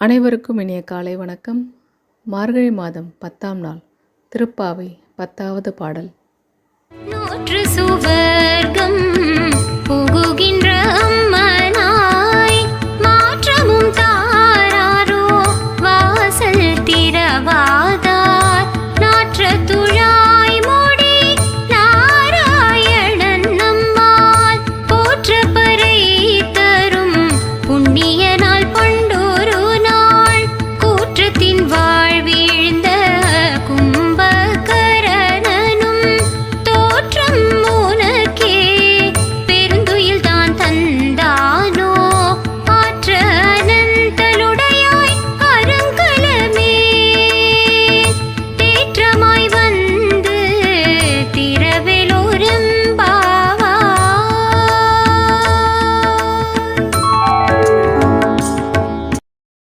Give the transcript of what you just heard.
அனைவருக்கும் இனிய காலை வணக்கம். மார்கழி மாதம் பத்தாம் நாள் திருப்பாவை பத்தாவது பாடல். நூற்று